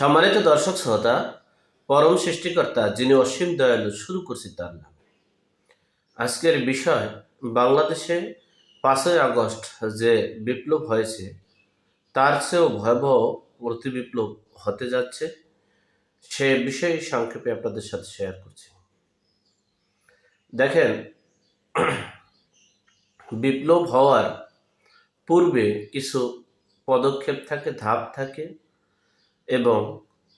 সম্মানিত দর্শক শ্রোতা, পরম সৃষ্টিকর্তা যিনি অসীম দয়ালু শুরু করছি তার নাম। আজকের বিষয়, বাংলাদেশে পাঁচই আগস্ট যে বিপ্লব হয়েছে, তার চেয়েও ভয়াবহ প্রতি বিপ্লব হতে যাচ্ছে, সে বিষয়ে সংক্ষেপে আপনাদের সাথে শেয়ার করছি। দেখেন, বিপ্লব হওয়ার পূর্বে কিছু পদক্ষেপ থাকে, ধাপ থাকে এবং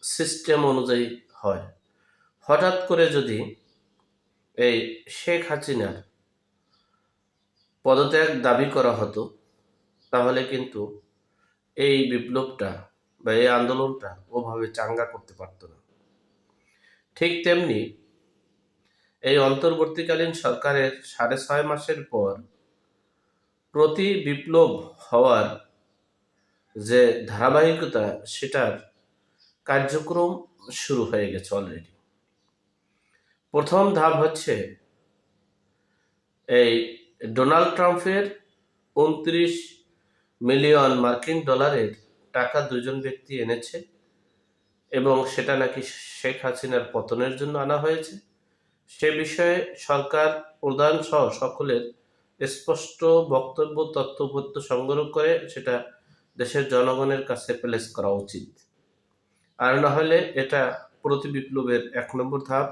সিস্টেম অনুযায়ী হয়। হঠাৎ করে যদি এই শেখ হাসিনার পদত্যাগ দাবি করা হতো, তাহলে কিন্তু এই বিপ্লবটা বা এই আন্দোলনটা ওভাবে চাঙ্গা করতে পারতো না। ঠিক তেমনি এই অন্তর্বর্তীকালীন সরকারের সাড়ে ছয় মাসের পর প্রতি বিপ্লব হওয়ার যে ধারাবাহিকতা, সেটার কার্যক্রম শুরু হয়ে গেছে অলরেডি প্রথম ধাপ হচ্ছে এই ডোনাল্ড ট্রাম্পের উনত্রিশ মিলিয়ন মার্কিন ডলারের টাকা দুজন ব্যক্তি এনেছে এবং সেটা নাকি শেখ হাসিনার পতনের জন্য আনা হয়েছে। সে বিষয়ে সরকার প্রধান সহ সকলের স্পষ্ট বক্তব্য, তথ্যপত্র সংগ্রহ করে সেটা দেশের জনগণের কাছে প্লেস করা উচিত। আর না হলে এটা প্রতি বিপ্লবের এক নম্বর ধাপ।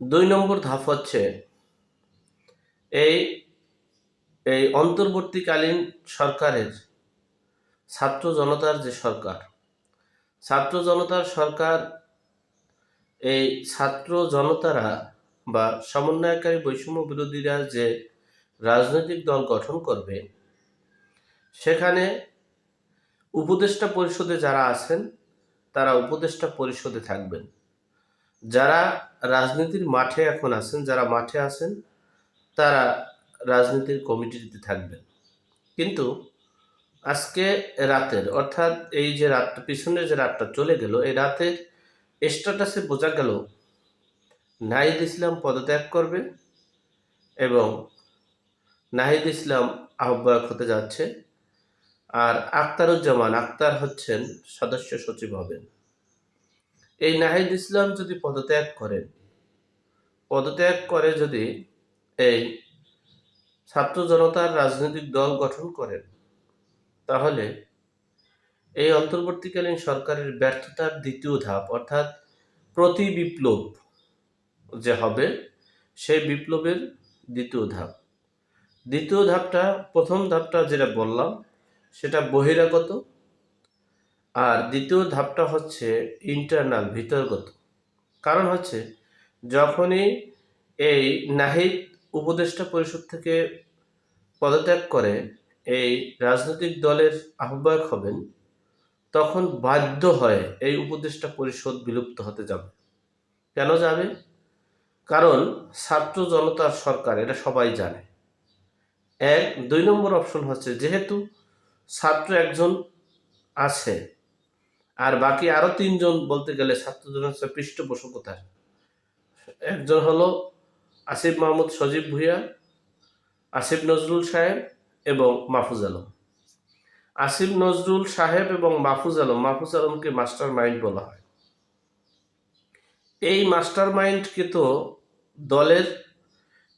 দুই নম্বর ধাপ হচ্ছে এই এই অন্তর্বর্তীকালীন সরকারের ছাত্র জনতার যে সরকার, ছাত্র জনতার সরকার, এই ছাত্র জনতারা বা সমন্বয়কারী বৈষম্য বিরোধীরা যে রাজনৈতিক দল গঠন করবে, সেখানে উপদেষ্টা পরিষদে যারা আছেন, তারা উপদেষ্টা পরিষদে থাকবেন। যারা রাজনীতির মাঠে এখন আছেন, যারা মাঠে আছেন, তারা রাজনীতির কমিটিতে থাকবেন। কিন্তু আজকে রাতের, অর্থাৎ এই যে রাতটা পিছনে যে রাতটা চলে গেল, এই রাতের স্ট্যাটাসে বোঝা গেল, নাহিদ ইসলাম পদত্যাগ করবে এবং নাহিদ ইসলাম আহ্বায়ক হতে যাচ্ছে। আর আক্তারুজ্জামান, আক্তার হচ্ছেন সদস্য সচিব হবেন। এই নাহিদ ইসলাম যদি পদত্যাগ করেন, পদত্যাগ করে যদি এই ছাত্র জনতার রাজনৈতিক দল গঠন করেন, তাহলে এই অন্তর্বর্তীকালীন সরকারের ব্যর্থতার দ্বিতীয় ধাপ, অর্থাৎ প্রতি বিপ্লব যে হবে, সেই বিপ্লবের দ্বিতীয় ধাপ। দ্বিতীয় ধাপটা, প্রথম ধাপটা যেটা বললাম সেটা বহিরাগত। আর দ্বিতীয় ধাপটা হচ্ছে ইন্টারনাল ভিতরগত। কারণ হচ্ছে, যখনই এই নাহিদ উপদেষ্টা পরিষদ থেকে পদত্যাগ করে এই রাজনৈতিক দলের আহ্বায়ক হবেন, তখন বাধ্য হয় এই উপদেষ্টা পরিষদ বিলুপ্ত হতে যাবে। কেন যাবে? কারণ ছাত্র জনতার সরকার, এটা সবাই জানে। এক, দুই নম্বর অপশন হচ্ছে, যেহেতু ছাত্র একজন আছে। আর বাকি আরও তিনজন বলতে গেলে ছাত্র জনতার পৃষ্ঠপোষকতার। একজন হলো আসিফ মাহমুদ সজীব ভুইয়া, আসিফ নজরুল সাহেব এবং মাহফুজ আলম। আসিফ নজরুল সাহেব এবং মাহফুজ আলম, মাহফুজ আলমকে মাস্টার মাইন্ড বলা হয়। এই মাস্টার মাইন্ডকে তো দলের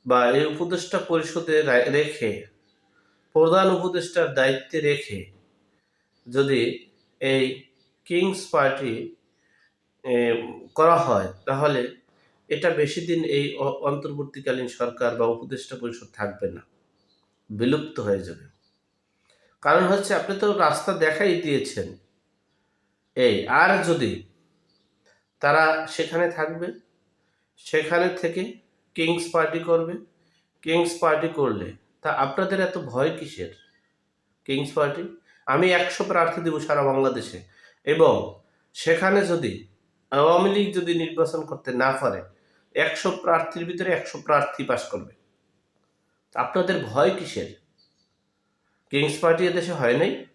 বা এই উপদেষ্টা পরিষদে রেখে প্রধান উপদেষ্টার দায়িত্বে রেখে যদি এই কিংস পার্টি করা হয়, তাহলে এটা বেশি দিন এই অন্তর্বর্তীকালীন সরকার বা উপদেষ্টা পরিষদ থাকবে না। বিলুপ্ত হয়ে যাবে। কারণ হচ্ছে, আপনি তো রাস্তা দেখাই দিয়েছেন। এই, আর যদি তারা সেখানে থাকবে, সেখানে থেকে কিংস পার্টি করবে, কিংস পার্টি করলে তা আপনাদের এত ভয় কিসের? কিংস পার্টি আমি একশো প্রার্থী দেবো সারা বাংলাদেশে। এবং সেখানে যদি আওয়ামী লীগ যদি নির্বাচন করতে না পারে, একশো প্রার্থীর ভিতরে একশো প্রার্থী পাশ করবে। আপনাদের ভয় কিসের? কিংস পার্টি এদেশে হয় নাই?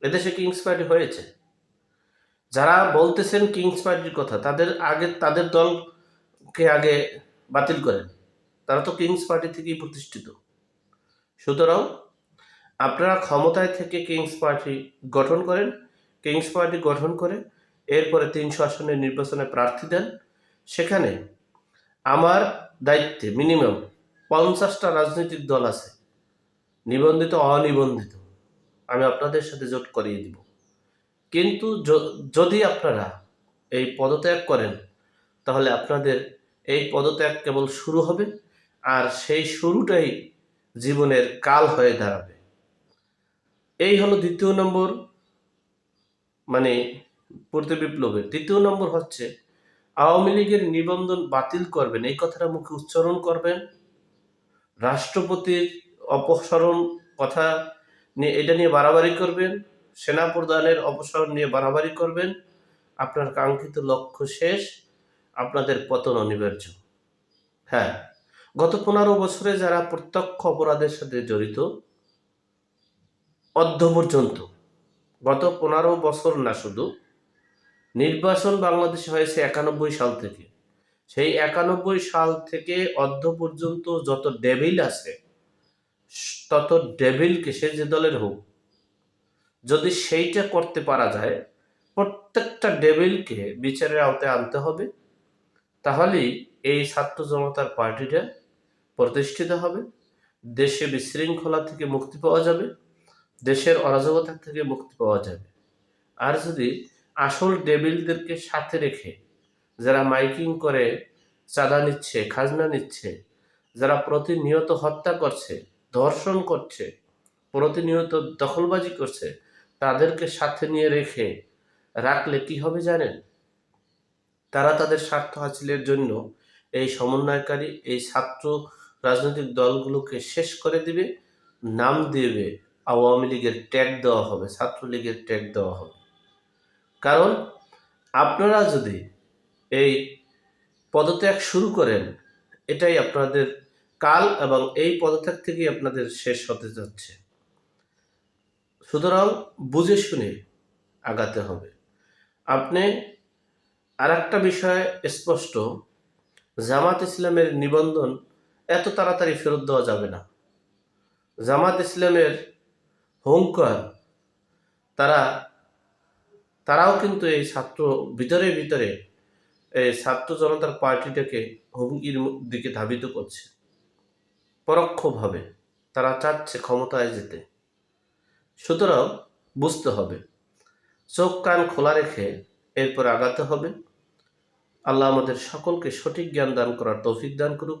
এদেশে কিংস পার্টি হয়েছে। যারা বলতেছেন কিংস পার্টির কথা, তাদের আগে, তাদের দলকে আগে বাতিল করেন। তারা তো কিংস পার্টি থেকেই প্রতিষ্ঠিত। সুতরাং আপনারা ক্ষমতায় থেকে কিংস পার্টি গঠন করেন, কিংস পার্টি গঠন করে এরপরে তিনশো আসনের নির্বাচনে প্রার্থী দেন। সেখানে আমার দায়িত্বে মিনিমাম পঞ্চাশটা রাজনৈতিক দল আছে, নিবন্ধিত, অনিবন্ধিত। আমি আপনাদের সাথে জোট করিয়ে দিব। কিন্তু যদি আপনারা এই পদত্যাগ করেন, তাহলে আপনাদের এই পদত্যাগ কেবল শুরু হবে। আর সেই শুরুটাই জীবনের কাল হয়ে দাঁড়াবে। এই হলো দ্বিতীয় নম্বর মানে পূর্তি বিপ্লবের। দ্বিতীয় নম্বর হচ্ছে, আওয়ামী লীগের নিবন্ধন বাতিল করবেন, এই কথাটা মুখে উচ্চারণ করবেন। রাষ্ট্রপতির অপসারণ কথা নিয়ে, এটা নিয়ে বাড়াবাড়ি করবেন সেনা প্রধানের অপসারণ নিয়ে বাড়াবাড়ি করবেন। আপনার কাঙ্ক্ষিত লক্ষ্য শেষ, আপনাদের পতন অনিবার্য। হ্যাঁ গত পনেরো বছরে যারা প্রত্যক্ষ অপরাধের সাথে জড়িত অর্ধ পর্যন্ত গত পনেরো বছর না শুধু নির্বাচন বাংলাদেশে হয়েছে একানব্বই সাল থেকে। সেই একানব্বই সাল থেকে অর্ধ পর্যন্ত যত ডেভিল আছে, তত ডেভিলকে সে যে দলের হোক, যদি সেইটা করতে পারা যায়, প্রত্যেকটা ডেভিলকে বিচারের আওতায় আনতে হবে। তাহলেই এই ছাত্র জনতার পার্টিটা প্রতিষ্ঠিত হবে। দেশে বিশৃঙ্খলা থেকে মুক্তি পাওয়া যাবে। দেশের অরাজকতা থেকে মুক্তি পাওয়া যাবে। আর যদি আসল ডেবিলদেরকে সাথে রেখে যারা মাইকিং করে, চাঁদা নিচ্ছে, খাজনা নিচ্ছে, যারা প্রতিনিয়ত হত্যা করছে, ধর্ষণ করছে, প্রতিনিয়ত দখলবাজি করছে, তাদেরকে সাথে নিয়ে রেখে রাখলে কি হবে জানেন? তারা তাদের স্বার্থ হাসিলের জন্য এই সমন্বয়কারী, এই ছাত্র রাজনৈতিক দলগুলোকে শেষ করে দিবে, নাম দেবে, আওয়ামী লীগের ট্যাগ দেওয়া হবে, ছাত্রলীগের ট্যাগ দেওয়া হবে। কারণ আপনারা যদি এই পদত্যাগ শুরু করেন, এটাই আপনাদের কাল এবং এই পদত্যাগ থেকেই আপনাদের শেষ হতে যাচ্ছে। সুতরাং বুঝে শুনে আগাতে হবে। আপনি আর একটা বিষয় স্পষ্ট, জামাত ইসলামের নিবন্ধন এত তাড়াতাড়ি ফেরত দেওয়া যাবে না। জামাত ইসলামের হুঙ্কার, তারা, তারাও কিন্তু এই ছাত্র, ভিতরে ভিতরে এই ছাত্র জনতার পার্টিটাকে হুমকির দিকে ধাবিত করছে। পরোক্ষভাবে তারা চাচ্ছে ক্ষমতায় যেতে। সুতরাং বুঝতে হবে, চোখ কান খোলা রেখে এরপর আগাতে হবে। আল্লাহ আমাদের সকলকে সঠিক জ্ঞান দান করার তৌফিক দান করুক।